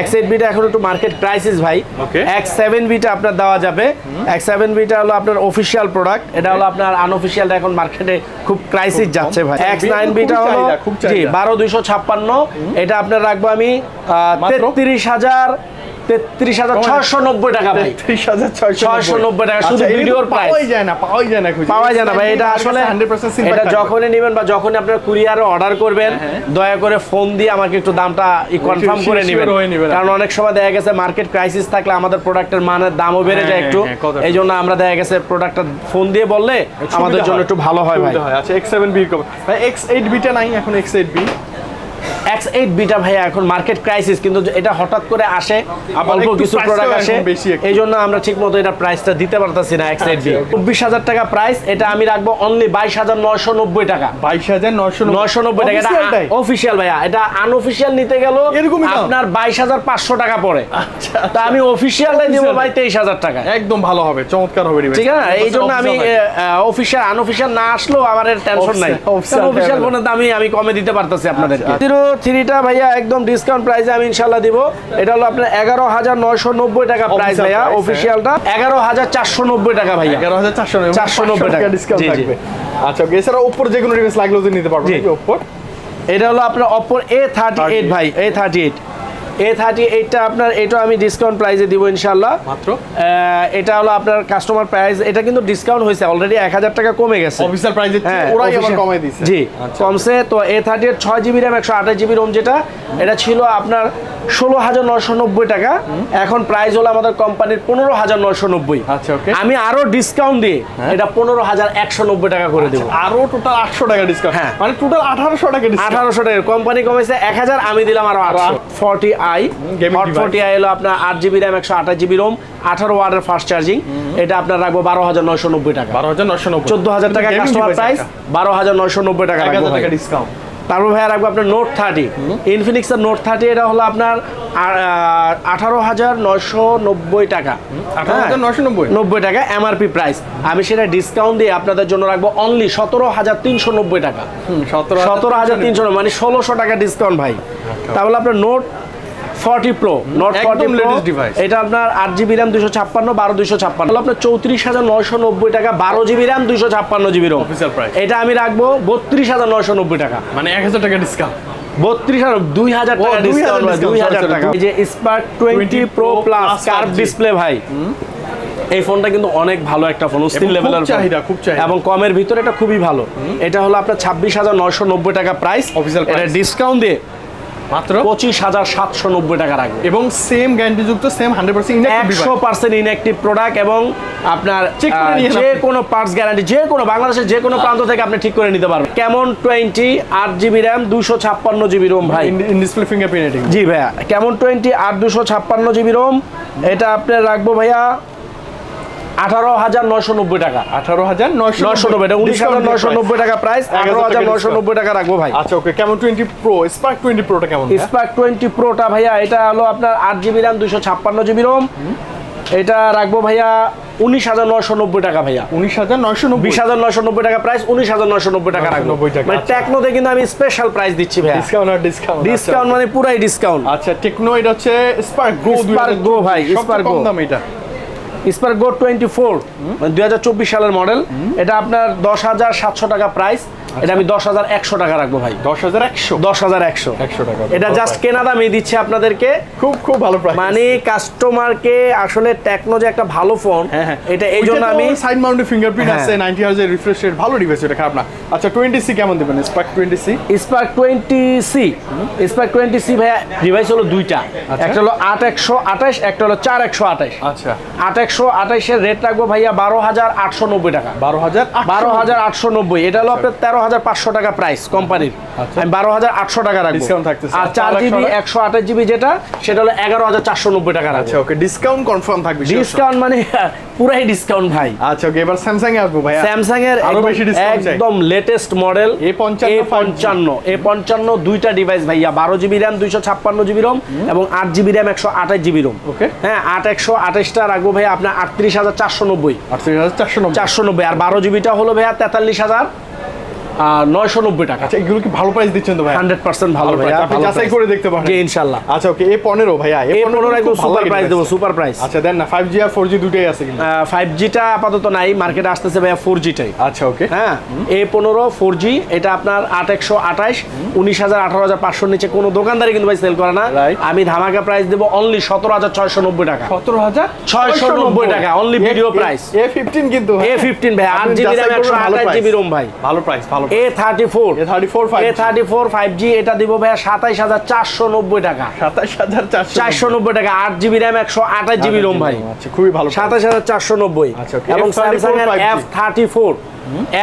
Speaker 1: X eight beta এখন একটু মার্কেট ক্রাইসিস ভাই।
Speaker 2: Okay.
Speaker 1: এক্স সেভেন বিটা আপনার দেওয়া যাবে। এক্স সেভেন বিটা হলো আপনার অফিসিয়াল প্রোডাক্ট এটা হলো আপনার আনঅফিসিয়ালটা এখন মার্কেটে খুব ক্রাইসিস যাচ্ছে ভাই।
Speaker 2: কম।
Speaker 1: এক্স নাইন বিটা হলো জি
Speaker 2: চাহিদা।
Speaker 1: বারো দুইশো ছাপ্পান্ন। এটা আপনার রাখব আমি
Speaker 2: মাত্র?
Speaker 1: তেত্রিশ হাজার ছয়শো নব্বই টাকা ভাই।
Speaker 2: তেত্রিশ হাজার ছয়শো
Speaker 1: 690 টাকা, শুধু ভিডিওর
Speaker 2: পাওয়াই যায় না পাওয়াই যায় না
Speaker 1: পাওয়া যায় না ভাই এটা আসলে এটা যখনই নেবেন বা যখনই আপনার কুরিয়ারে অর্ডার করবেন
Speaker 2: হ্যাঁ,
Speaker 1: দয়া করে ফোন দিয়ে আমাকে একটু দামটা কনফার্ম করে নেবেন।
Speaker 2: হয়ে
Speaker 1: কারণ অনেক সময় দেখা গেছে মার্কেট ক্রাইসিস থাকলে আমাদের প্রোডাক্টের মানের দামও বেড়ে
Speaker 2: হ্যাঁ,
Speaker 1: যায় একটু।
Speaker 2: হ্যাঁ,
Speaker 1: এই জন্য আমরা দেখা গেছে প্রোডাক্টটা ফোন দিয়ে বললে আমাদের জন্য একটু ভালো হয় ভাই।
Speaker 2: আচ্ছা এক্স সেভেন বি ভাই এক্স এইট বিটা নাই এখন X eight B
Speaker 1: X eight beta ভাইয়া এখন মার্কেট ক্রাইসিস কিন্তু এটা হঠাৎ করে আসে অল্প কিছু প্রোডাক্ট আসে। এই জন্য আমরা ঠিক মতো এটা প্রাইসটা দিতে পারতাছি না এক্স এইট বি
Speaker 2: আচ্ছা,
Speaker 1: চব্বিশ হাজার টাকা প্রাইস এটা আমি রাখব অনলি বাইশ হাজার নয়শো নব্বই টাকা।
Speaker 2: বাইশ হাজার নয়শো
Speaker 1: নয়শো নব্বই টাকা এটা অফিসিয়াল ভাইয়া এটা আনঅফিসিয়াল নিতে গেল
Speaker 2: এরকমই দাম?
Speaker 1: আপনার বাইশ হাজার পাঁচশো টাকা পড়ে।
Speaker 2: আচ্ছা,
Speaker 1: তা আমি অফিসিয়ালটাই দিব ভাই তেইশ হাজার টাকা।
Speaker 2: একদম ভালো হবে চমৎকার হবে
Speaker 1: ঠিক আছে? এই জন্য আমি। অফিসিয়াল আনঅফিসিয়াল না আসলেও আমার টেনশন নাই। অফিসিয়াল। ফোনের দামই আমি কমে দিতে পারতেছি আপনাদের থ্রিটা ভাইয়া একদম ডিসকাউন্ট প্রাইসে আমি ইনশাল্লাহ দিব এটা হলো আপনার এগারো হাজার নয়শো নব্বই টাকা প্রাইস ভাইয়া
Speaker 2: price, হ্যাঁ।
Speaker 1: অফিসিয়ালটা এগারো হাজার চারশো নব্বই টাকা ভাইয়া
Speaker 2: এগারো হাজার চারশো
Speaker 1: 490 টাকা।
Speaker 2: ডিসকাউন্ট। থাকবে আচ্ছা এছাড়া ওপর যে কোনো ডিভাইস লাগলেও নিতে পারব
Speaker 1: জি।
Speaker 2: ওপর
Speaker 1: এটা হলো আপনার অপর এ থার্টি এইট ভাই A thirty eight A thirty এইটটা আপনার এটা আমি ডিসকাউন্ট প্রাইসে দিব ইনশাল্লাহ
Speaker 2: মাত্র?
Speaker 1: এটা হলো আপনার কাস্টমার প্রাইস এটা কিন্তু ডিসকাউন্ট হয়েছে অলরেডি এক হাজার টাকা কমে গেছে।
Speaker 2: প্রাইজের
Speaker 1: হ্যাঁ,
Speaker 2: ওরাই আবার কমাই দিচ্ছে
Speaker 1: জি
Speaker 2: আচ্ছা।
Speaker 1: কমছে। তো এ থার্টি এইট ছয় জিবি র্যাম একশো আঠাশ জিবি রোম যেটা এটা ছিল আপনার ষোলো হাজার নয়শো নব্বই টাকা। এখন প্রাইস হলো আমাদের কোম্পানির পনেরো হাজার নয়শো নব্বই।
Speaker 2: আচ্ছা,
Speaker 1: আমি আরও ডিসকাউন্ট দিয়ে এটা পনেরো হাজার একশো নব্বই টাকা করে দেবো।
Speaker 2: আরও টোটাল আটশো টাকা ডিসকাউন্ট
Speaker 1: হ্যাঁ।
Speaker 2: মানে টোটাল আঠারোশো টাকা
Speaker 1: আঠারোশো টাকা। কোম্পানি কমেছে এক হাজার আমি দিলাম আরও ফর্টি আই
Speaker 2: device।
Speaker 1: আই হলো আপনার আট জিবি র্যাম একশো আঠাশ জিবি রোম আঠারো ওয়ার্ডের ফাস্ট চার্জিং এটা আপনার রাখব বারো হাজার নয়শো নব্বই টাকা।
Speaker 2: বারো হাজার নশো নব্বই।
Speaker 1: চোদ্দ হাজার টাকা কাস্টমার প্রাইস বারো হাজার নয়শো নব্বই টাকা রাখব
Speaker 2: ডিসকাউন্ট
Speaker 1: তারপর ভাইয়া রাখব আপনার নোট থার্টি ইনফিনিক্সের নোট থার্টি এটা হলো আপনার আঠারো হাজার নয়শো নব্বই টাকা।
Speaker 2: নব্বই।
Speaker 1: টাকা এমআরপি প্রাইস আমি সেটা ডিসকাউন্ট দিয়ে আপনাদের জন্য রাখব অনলি সতেরো হাজার তিনশো নব্বই টাকা।
Speaker 2: সতেরো
Speaker 1: সতেরো হাজার তিনশো মানে ষোলোশো টাকা ডিসকাউন্ট ভাই। তাহলে আপনার note forty pro note forty
Speaker 2: device।
Speaker 1: এটা আপনার আট জিবি র্যাম দুশো ছাপ্পান্ন বারো দুশো ছাপ্পান্ন। আপনার চৌত্রিশ হাজার নয়শো নব্বই টাকা বারো জিবি র্যাম দুশো ছাপ্পান্ন জিবি রোম। এটা আমি রাখব বত্রিশ হাজার নয়শো নব্বই টাকা।
Speaker 2: মানে এক হাজার টাকা ডিসকাউন্ট
Speaker 1: বত্রিশ দুই হাজার টাকা ডিসকাউন্ট দুই হাজার
Speaker 2: sorry,
Speaker 1: টাকা। এই যে Spark twenty pro plus curve display ভাই। এই ফোনটা কিন্তু অনেক ভালো একটা ফোন অস্থির লেভেলের
Speaker 2: চাহিদা, খুব চাহিদা।
Speaker 1: এবং কমের ভিতরে এটা খুবই ভালো। এটা হলো আপনার ছাব্বিশ হাজার নয়শো নব্বই টাকা প্রাইস এটা ডিসকাউন্ট দিয়ে
Speaker 2: মাত্র?
Speaker 1: পঁচিশ হাজার সাতশো নব্বই টাকা রাখব।
Speaker 2: এবং সেম গ্যারান্টি যুক্ত সেম হান্ড্রেড পার্সেন্ট
Speaker 1: একশো পার্সেন্ট ইনঅ্যাক্টিভ প্রোডাক্ট এবং আপনার যে কোনো পার্টস গ্যারান্টি যে কোনো বাংলাদেশের যে কোনো প্রান্ত থেকে আপনি ঠিক করে নিতে পারবেন। কেমন? টোয়েন্টি আট জিবি র্যাম দুশো ছাপ্পান্ন জিবি রোম ভাই।
Speaker 2: ডিসপ্লে ফিঙ্গারপ্রিন্ট
Speaker 1: জি ভাইয়া কেমন? টোয়েন্টি আট দুশো ছাপ্পান্ন জিবি রোম এটা আপনার রাখব ভাইয়া আঠারো হাজার নয়শো নব্বই টাকা।
Speaker 2: আঠারো হাজার নয়শো
Speaker 1: নব্বই। এটা উনিশ হাজার নয়শো নব্বই টাকা প্রাইস এগারো হাজার নয়শো নব্বই টাকা রাখব ভাই।
Speaker 2: আচ্ছা ওকে কেমন টোয়েন্টি প্রো স্পার্ক টোয়েন্টি প্রোটা কেমন
Speaker 1: স্পার্ক টোয়েন্টি প্রোটা ভাইয়া এটা হলো আপনার আট জিবি র্যাম দুশো ছাপ্পান্ন জিবি রোম এটা রাখব ভাইয়া উনিশ হাজার নয়শো নব্বই টাকা ভাইয়া।
Speaker 2: উনিশ হাজার নয়শো নব্বই।
Speaker 1: বিশ হাজার নয়শো নব্বই টাকা প্রাইস উনিশ হাজার নয়শো নব্বই টাকা রাখব।
Speaker 2: 990 টাকা,
Speaker 1: মানে
Speaker 2: আচ্ছা।
Speaker 1: টেকনোতে কিন্তু আমি স্পেশাল প্রাইস দিচ্ছি ভাইয়া।
Speaker 2: ডিসকাউন্ট আর ডিসকাউন্ট
Speaker 1: ডিসকাউন্ট মানে পুরাই ডিসকাউন্ট
Speaker 2: আচ্ছা টেকনো এটা হচ্ছে স্পার্ক গো
Speaker 1: Spark Go ভাই,
Speaker 2: কম
Speaker 1: Go।
Speaker 2: দাম এটা।
Speaker 1: স্পার্ক গো টোয়েন্টি ফোর দুই হাজার চব্বিশ সালের মডেল এটা আপনার দশ হাজার সাতশো টাকা প্রাইস এটা আমি দশ হাজার একশো টাকা রাখব ভাই।
Speaker 2: দশ হাজার একশো?
Speaker 1: দশ হাজার একশো।
Speaker 2: একশো টাকা।
Speaker 1: এটা জাস্ট কেনা দামে দিচ্ছে আপনাদেরকে।
Speaker 2: খুব খুব ভালো
Speaker 1: মানে কাস্টমারকে আসলে টেকনো যে একটা ভালো ফোন
Speaker 2: হ্যাঁ হ্যাঁ।
Speaker 1: এটা এই জন্য আমি
Speaker 2: সাইড মাউন্টেড ফিঙ্গারপ্রিন্ট। আছে 90 হার্জ এর রিফ্রেশ রেট ভালো ডিভাইস এটা খারাপ না। আচ্ছা 20 সি কেমন দিবেন? Spark 20 C
Speaker 1: Spark twenty C Spark twenty C ভাইয়া ডিভাইস হলো দুইটা। একটা হলো আট একশো আঠাশ একটা হলো চার একশো আঠাশ।
Speaker 2: আচ্ছা।
Speaker 1: আট একশো আঠাশের রেট রাখব ভাইয়া বারো হাজার আটশো নব্বই টাকা।
Speaker 2: 12000
Speaker 1: বারো হাজার আটশো নব্বই। এটা হলো আপনার তেরো হাজার পাঁচশো টাকা প্রাইস কোম্পানির
Speaker 2: আচ্ছা।
Speaker 1: আমি বারো হাজার আটশো টাকা রাখব।
Speaker 2: Discount থাকতেছে।
Speaker 1: আর চার জিবি
Speaker 2: একশো
Speaker 1: আঠাশ জিবি যেটা সেটা হলো এগারো হাজার চারশো নব্বই টাকা
Speaker 2: আচ্ছা ওকে ডিসকাউন্ট কনফার্ম থাকবে।
Speaker 1: ডিসকাউন্ট মানে পুরাই ডিসকাউন্ট ভাই।
Speaker 2: আচ্ছা ওকে এবার স্যামসাং এ আসব ভাইয়া।
Speaker 1: স্যামসাং এর
Speaker 2: আরও
Speaker 1: একদম-
Speaker 2: বেশি discount
Speaker 1: একদম লেটেস্ট মডেল
Speaker 2: A55
Speaker 1: এ পঞ্চান্ন এ পঞ্চান্ন দুইটা ডিভাইস ভাইয়া বারো জিবি র্যাম দুইশো ছাপ্পান্ন জিবি রোম এবং আট জিবি র্যাম একশো আঠাশ জিবি রোম
Speaker 2: Okay.
Speaker 1: হ্যাঁ আট একশো আঠাশটা রাখব ভাইয়া আপনার আটত্রিশ হাজার চারশো নব্বই।
Speaker 2: 48490
Speaker 1: চারশো নব্বই। আর বারো জিবিটা হলো ভাইয়া তেতাল্লিশ হাজার নয়শো নব্বই টাকা।
Speaker 2: আচ্ছা এগুলো কি ভালো প্রাইস দিচ্ছেন তো ভাইয়া?
Speaker 1: হান্ড্রেড পার্সেন্ট ভালো
Speaker 2: ভালো আপনি যাচাই করে দেখতে পারেন।
Speaker 1: জি ইনশাল্লাহ।
Speaker 2: আচ্ছা ওকে এ পনেরো ভাইয়া।
Speaker 1: এ পনেরো একদম সুপার প্রাইস দেবো সুপার প্রাইস
Speaker 2: আচ্ছা দেন না ফাইভ জি আর ফোর জি দুটোই আছে কিন্তু।
Speaker 1: ফাইভ জিটা আপাতত নাই মার্কেটে আসতেছে ভাইয়া ফোর জিটাই
Speaker 2: আচ্ছা ওকে।
Speaker 1: হ্যাঁ এ পনেরো ফোর জি এটা আপনার আট একশো আঠাশ উনিশ হাজার আঠারো হাজার পাঁচশোর নিচে কোনো দোকানদারি কিন্তু ভাই সেল করে না। আমি ধামাকা প্রাইস দেবো অনলি সতেরো হাজার ছয়শো নব্বই টাকা।
Speaker 2: সতেরো হাজার
Speaker 1: 690 টাকা, only video price।
Speaker 2: A fifteen কিন্তু
Speaker 1: এ ফিফটিন ভাই আট জিবি একশো
Speaker 2: ভালো
Speaker 1: আঠাশ জিবি রোম ভাই।
Speaker 2: ভালো প্রাইস ভালো
Speaker 1: A thirty four
Speaker 2: A thirty four
Speaker 1: A thirty four five G এটা দিব ভাইয়া সাতাইশ হাজার চারশো নব্বই টাকা।
Speaker 2: সাতাশ হাজার চারশো
Speaker 1: নব্বই। টাকা আট জিবি র্যাম একশো আঠাশ জিবি রোম ভাই।
Speaker 2: আচ্ছা খুবই ভালো
Speaker 1: সাতাশ হাজার চারশো নব্বই।
Speaker 2: আচ্ছা,
Speaker 1: এবং স্যামসাং এর F thirty four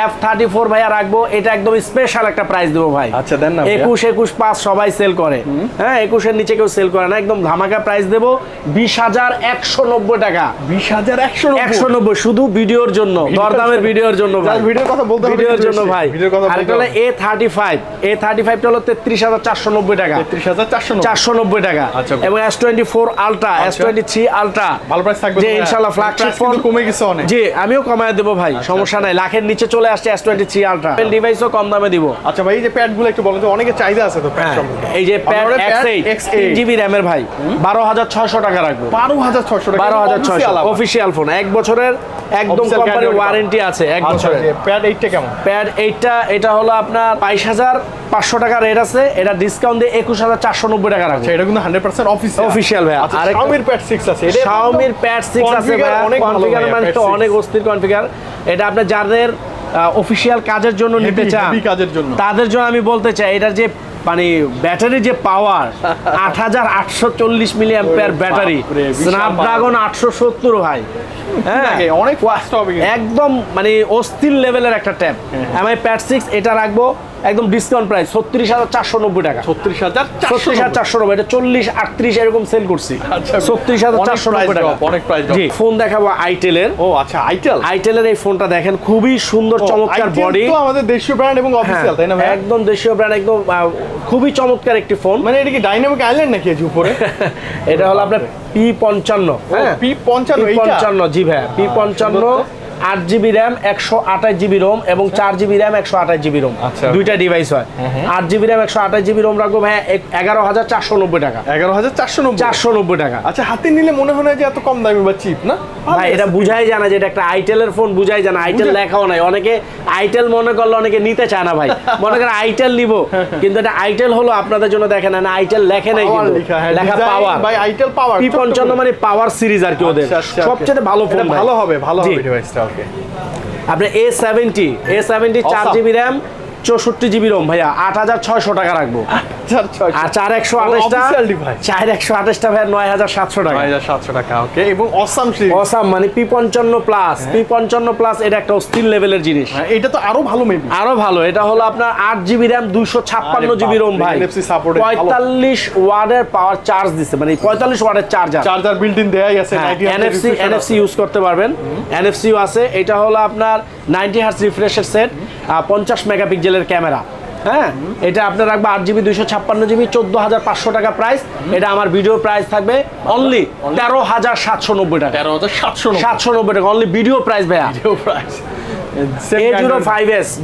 Speaker 1: F thirty four ভাইয়া রাখব। এটা একদম স্পেশাল একটা প্রাইস দেবো ভাই।
Speaker 2: আচ্ছা, দেন না
Speaker 1: একুশ একুশ পাঁচ সবাই সেল করে। হ্যাঁ একুশের নিচে কেউ সেল করে না। একদম ধামাকা প্রাইস দেবো। বিশ হাজার একশো নব্বই টাকা।
Speaker 2: বিশ হাজার একশো
Speaker 1: একশো নব্বই শুধু ভিডিওর জন্য দরদামের ভিডিওর জন্য ভাই।
Speaker 2: ভিডিওর কথা বলতে
Speaker 1: ভিডিওর জন্য ভাই। আরেকটা হলো A thirty five A thirty ফাইভটা হলো তেত্রিশ হাজার চারশো নব্বই টাকা।
Speaker 2: তেত্রিশ হাজার চারশো
Speaker 1: চারশো নব্বই টাকা।
Speaker 2: আচ্ছা।
Speaker 1: এবং S twenty four ultra S
Speaker 2: আচ্ছা।
Speaker 1: টোয়েন্টি থ্রি আলট্রা
Speaker 2: ভালো প্রাইস থাকবে
Speaker 1: যে ইনশাল্লাহ ফ্ল্যাগশিপ ফোন
Speaker 2: কমে গেছে অনেক।
Speaker 1: জি আমিও কমায় দেবো ভাই সমস্যা নাই। লাখের নিচে চলে আসছে এস টোয়েন্টি থ্রি আলট্রা ডিভাইসও কম দামে দিব।
Speaker 2: আচ্ছা ভাই এই যে প্যাডগুলো একটু বলেন তো অনেকে চাহিদা আছে তো প্যাড
Speaker 1: হ্যাঁ, এই যে প্যাড এক্স এইট
Speaker 2: X8
Speaker 1: তিন জিবি র্যামের ভাই। বারো হাজার ছয়শো টাকা রাখব।
Speaker 2: বারো হাজার টাকা
Speaker 1: বারো হাজার ছয়শো অফিসিয়াল ফোন এক বছরের একদম কোম্পানির ওয়ারেন্টি আছে এক বছরের।
Speaker 2: প্যাড এইটটা কেমন?
Speaker 1: প্যাড এইটটা এটা হলো আপনার বাইশ হাজার পাঁচশো টাকা রেট আছে। এটা ডিসকাউন্ট দিয়ে একুশ হাজার চারশো নব্বই টাকা রাখব।
Speaker 2: আচ্ছা এটা কিন্তু হান্ড্রেড পার্সেন্ট অফিসিয়াল
Speaker 1: ভাইয়া।
Speaker 2: আচ্ছা
Speaker 1: আরেকটা-
Speaker 2: শাওমির প্যাড সিক্স আছে।
Speaker 1: শাওমির প্যাড সিক্স আছে
Speaker 2: অনেক
Speaker 1: কনফিগার মানে
Speaker 2: Pad
Speaker 1: তো
Speaker 2: 6
Speaker 1: অনেক অস্থির কনফিগার এটা আপনার যাদের অফিসিয়াল কাজের জন্য নিতে চান।
Speaker 2: কাজের জন্য।
Speaker 1: তাদের জন্য আমি বলতে চাই এটার যে মানে ব্যাটারি যে পাওয়ার আট হাজার আটশো চল্লিশ মিলি অ্যাম্পিয়ার ব্যাটারি স্ন্যাপড্রাগন আটশো সত্তর ভাই। হ্যাঁ?
Speaker 2: অনেক
Speaker 1: একদম মানে অস্থির লেভেলের একটা ট্যাব আমি প্যাট সিক্স এটা রাখব। একদম ডিসকাউন্ট প্রাইস ছত্রিশ হাজার চারশো নব্বই টাকা।
Speaker 2: ছত্রিশ হাজার
Speaker 1: ছত্রিশ হাজার চারশো নব্বই এটা চল্লিশ আটত্রিশ এরকম সেল করছি।
Speaker 2: আচ্ছা,
Speaker 1: ছত্রিশ হাজার চারশো নব্বই টাকা।
Speaker 2: অনেক।
Speaker 1: জি ফোন দেখাবো আইটেলের
Speaker 2: ও আচ্ছা আইটেল
Speaker 1: আইটেলের এই ফোনটা দেখেন খুবই সুন্দর চমৎকার বডি
Speaker 2: তো আমাদের দেশীয় ব্র্যান্ড এবং অফিসিয়াল তাই না ভাই
Speaker 1: একদম দেশীয় ব্র্যান্ড একদম খুবই চমৎকার একটি ফোন
Speaker 2: মানে এটা কি ডাইনামিক আইল্যান্ড নাকি আছে উপরে?
Speaker 1: এটা হলো আপনার পি পঞ্চান্ন। হ্যাঁ
Speaker 2: পি পঞ্চান্ন
Speaker 1: পঞ্চান্ন জি ভাই পি পঞ্চান্ন। আট জিবি র্যাম একশো আঠাশ জিবি রোম এবং চার জিবি র্যাম একশো আঠাশ জিবি রোম
Speaker 2: আচ্ছা।
Speaker 1: দুইটা ডিভাইস হয় আট জিবি র্যাম একশো আঠাশ জিবি রোম রাখব এক- এগারো হাজার চারশো নব্বই টাকা
Speaker 2: এগারো হাজার চারশো নব্বই
Speaker 1: চারশো নব্বই টাকা
Speaker 2: আচ্ছা হাতে নিলে মনে হয় না যে এত কম দামি বা চিপ না
Speaker 1: ভাই এটা বুঝাই জানা যে এটা একটা আইটেলের ফোন বুঝাই জানা আইটেল লেখাও নাই অনেকে আইটেল মনে করলে অনেকে নিতে চায় না ভাই মনে করেন আইটেল নিব কিন্তু এটা আইটেল হলো আপনাদের জন্য দেখেন না আইটেল লেখে নাই কিন্তু
Speaker 2: লেখা হ্যাঁ
Speaker 1: power
Speaker 2: by itel power
Speaker 1: P পঞ্চান্ন মানে পাওয়ার সিরিজ আর কি ওদের সবচেয়ে ভালো ফোন
Speaker 2: ভালো হবে ভালো হবে ডিভাইসটা
Speaker 1: আপনার এ সেভেন্টি এ সেভেন্টি চার জিবি র্যাম চৌষট্টি জিবি রোম ভাইয়া আট হাজার ছয়শো টাকা রাখব। আর চার একশো আঠাশটা চার একশো আঠাশটা ভাইয়া নয় হাজার সাতশো টাকা।
Speaker 2: সাতশো টাকা ওকে এবং অসাম
Speaker 1: অসাম মানে পি পঞ্চান্ন প্লাস
Speaker 2: হ্যাঁ।
Speaker 1: পি পঞ্চান্ন প্লাস এটা একটা অস্থির লেভেলের জিনিস।
Speaker 2: এটা তো আরও ভালো মেবি
Speaker 1: আরও ভালো এটা হলো আপনার আট জিবি র্যাম দুইশো ছাপ্পান্ন জিবি রোম ভাই।
Speaker 2: NFC supported, ভালো।
Speaker 1: পঁয়তাল্লিশ ওয়ার্ডের পাওয়ার চার্জ দিচ্ছে মানে পঁয়তাল্লিশ ওয়ার্ডের চার্জার
Speaker 2: চার্জার বিল্ট ইন দেয়াই আছে
Speaker 1: এনএফসি এনএফসি ইউজ করতে পারবেন। এনএফসিও আছে এটা হলো আপনার নাইনটি হার্স রিফ্রেশের সেট পঞ্চাশ মেগাপিক্সেলের ক্যামেরা হ্যাঁ? এটা আপনার রাখবে আট জিবি দুইশো ছাপ্পান্ন জিবি চোদ্দ হাজার পাঁচশো টাকা প্রাইস এটা আমার ভিডিও প্রাইস থাকবে অনলি তেরো হাজার সাতশো নব্বই টাকা।
Speaker 2: তেরো হাজার সাতশো
Speaker 1: সাতশো নব্বই টাকা অনলি ভিডিও প্রাইস ভাইয়া।
Speaker 2: প্রাইস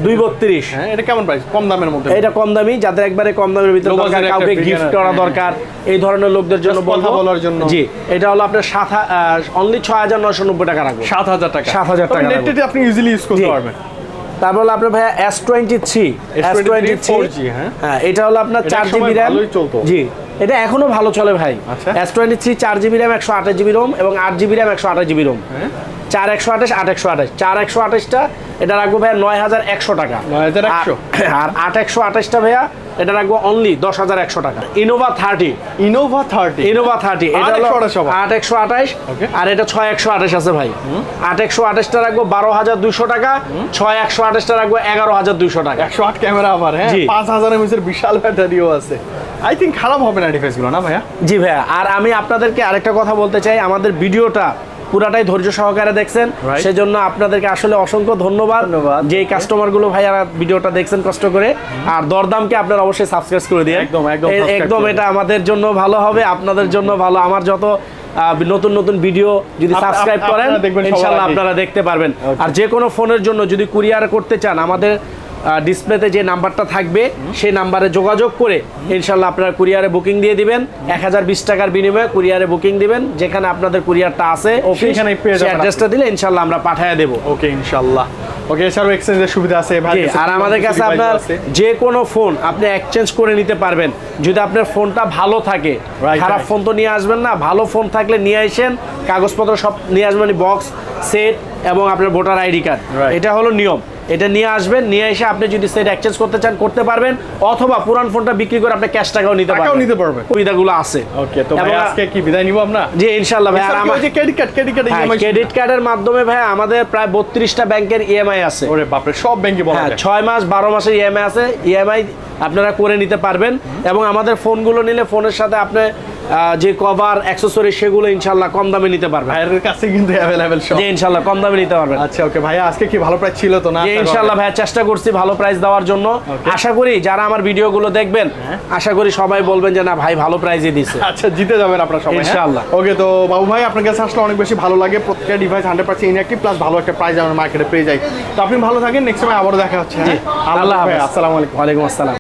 Speaker 1: দুই বত্রিশ।
Speaker 2: হ্যাঁ এটা কেমন প্রাইস কম দামের মধ্যে।
Speaker 1: এটা কম দামি যাদের একবারে কম দামের ভিতরে দরকার কাউকে গিফট করা দরকার এই ধরনের লোকদের জন্য
Speaker 2: কথা বলার জন্য।
Speaker 1: জি এটা হলো আপনার সাত অনলি ছয় হাজার নব্বই টাকা রাখব।
Speaker 2: সাত হাজার টাকা।
Speaker 1: 7,000 টাকা
Speaker 2: নেট আপনি ইজিলি ইউজ করতে পারবেন।
Speaker 1: তারপর হলো আপনার ভাইয়া S twenty three S
Speaker 2: S23
Speaker 1: twenty
Speaker 2: 4G, হ্যাঁ।
Speaker 1: এটা হলো আপনার চার জিবি র্যাম জি এটা এখনও ভালো চলে ভাই। এস টোয়েন্টি থ্রি চার জিবি র্যাম একশো আঠাশ জিবি রোম এবং আট জিবি র্যাম একশো আঠাশ জিবি রোম
Speaker 2: হ্যাঁ।
Speaker 1: চার একশো আঠাশ আট একশো আঠাশ। চার একশো আঠাশটা এটা রাখব ভাইয়া নয় হাজার একশো টাকা।
Speaker 2: 9,100
Speaker 1: আর- আর আট একশো আঠাশটা ভাইয়া এটা রাখব অনলি দশ হাজার একশো টাকা। Innova thirty
Speaker 2: Innova thirty
Speaker 1: Innova thirty এটা আট একশো আঠাশ. আর এটা ছয় একশো আঠাশ আছে ভাই। আট একশো আঠাশটা রাখব বারো হাজার দুইশো টাকা। ছয় একশো আঠাশটা রাখব এগারো হাজার দুইশো টাকা।
Speaker 2: একশো আট ক্যামেরা আবার হ্যাঁ? পাঁচ হাজার এমএসের বিশাল ব্যাটারিও আছে। আই থিঙ্ক খারাপ হবে না ডিভাইসগুলো না ভাইয়া?
Speaker 1: জি ভাইয়া আর আমি আপনাদেরকে আরেকটা কথা বলতে চাই। আমাদের ভিডিওটা পুরাটাই ধৈর্য সহকারে দেখছেন। সেজন্য আপনাদেরকে আসলে অসংখ্য ধন্যবাদ। যে কাস্টমারগুলো ভাইয়ারা ভিডিওটা দেখছেন কষ্ট করে। আর দরদামকে আপনারা অবশ্যই সাবস্ক্রাইব করে দিন
Speaker 2: একদম, একদম
Speaker 1: এটা আমাদের জন্য ভালো হবে আপনাদের জন্য ভালো। আমার যত নতুন নতুন ভিডিও যদি সাবস্ক্রাইব করেন ইনশাল্লাহ আপনারা দেখতে পারবেন। আর যে কোনো ফোনের জন্য যদি কুরিয়ার করতে চান আমাদের ডিসপ্লেতে যে নাম্বারটা থাকবে সেই নাম্বারে যোগাযোগ করে ইনশাল্লাহ আপনারা কুরিয়ারে বুকিং দিয়ে দিবেন। এক হাজার বিশ টাকার বিনিময়ে কুরিয়ারে বুকিং দিবেন। যেখানে আপনাদের কুরিয়ারটা আছে অ্যাড্রেসটা দিলে ইনশাল্লাহ আমরা পাঠিয়ে দেবো।
Speaker 2: ওকে ইনশাল্লাহ। ওকে এছাড়াও এক্সচেঞ্জের সুবিধা আছে।
Speaker 1: আর আমাদের কাছে আপনার যে কোনো ফোন আপনি এক্সচেঞ্জ করে নিতে পারবেন। যদি আপনার ফোনটা ভালো থাকে খারাপ ফোন তো নিয়ে আসবেন না ভালো ফোন থাকলে নিয়ে আসেন। কাগজপত্র সব নিয়ে আসবেন বক্স সেট এবং আপনার ভোটার আইডি কার্ড এটা হলো নিয়ম। এটা নিয়ে আসবেন নিয়ে এসে আপনি যদি সেট এক্সচেঞ্জ করতে চান করতে পারবেন অথবা পুরান ফোনটা বিক্রি করে আপনি ক্যাশ টাকাও নিতে পারবেন।
Speaker 2: নিতে পারবেন।
Speaker 1: সুবিধাগুলো আছে।
Speaker 2: ওকে তো ভাই আজকে কি বিদায় নিব আমরা?
Speaker 1: জি ইনশাল্লাহ ভাই আর আমার
Speaker 2: যে credit card credit card EMI
Speaker 1: credit কার্ডের মাধ্যমে ভাই আমাদের প্রায় বত্রিশটা ব্যাংকের ইএমআই আছে।
Speaker 2: ওরে বাপরে সব ব্যাংকে বলা
Speaker 1: হ্যাঁ
Speaker 2: যায়।
Speaker 1: ছয় মাস বারো মাসের ইএমআই আছে। ইএমআই আপনারা করে নিতে পারবেন। এবং আমাদের ফোনগুলো নিলে ফোনের সাথে আপনি যে কভার অ্যাক্সেসরি সেগুলো ইনশাল্লাহ কম দামে নিতে পারবেন।
Speaker 2: ভাইয়ের কাছে কিন্তু অ্যাভেলেবেল সব।
Speaker 1: ইনশাল্লাহ কম দামে নিতে পারবেন।
Speaker 2: আচ্ছা ওকে ভাইয়া আজকে কি ভালো প্রাইস ছিল তো না?
Speaker 1: ইনশাল্লাহ ভাইয়া চেষ্টা করছি ভালো প্রাইস দেওয়ার জন্য। আশা করি যারা আমার ভিডিওগুলো দেখবেন
Speaker 2: হ্যাঁ।
Speaker 1: আশা করি সবাই বলবেন যে না ভাই ভালো প্রাইজে দিচ্ছে
Speaker 2: আচ্ছা জিতে যাবেন আপনারা সবাই
Speaker 1: ইনশাআল্লাহ।
Speaker 2: ওকে তো বাবু ভাই আপনার কাছে আসলে অনেক বেশি ভালো লাগে। প্রত্যেকটা device hundred percent inactive plus ভালো একটা প্রাইস আমরা মার্কেটে পেয়ে যাই। তো আপনি ভালো থাকেন নেক্সট সময় আবারও দেখা হচ্ছে হ্যাঁ?
Speaker 1: আল্লাহ
Speaker 2: আসসালামু আলাইকুম।
Speaker 1: ওয়ালাইকুম আসসালাম।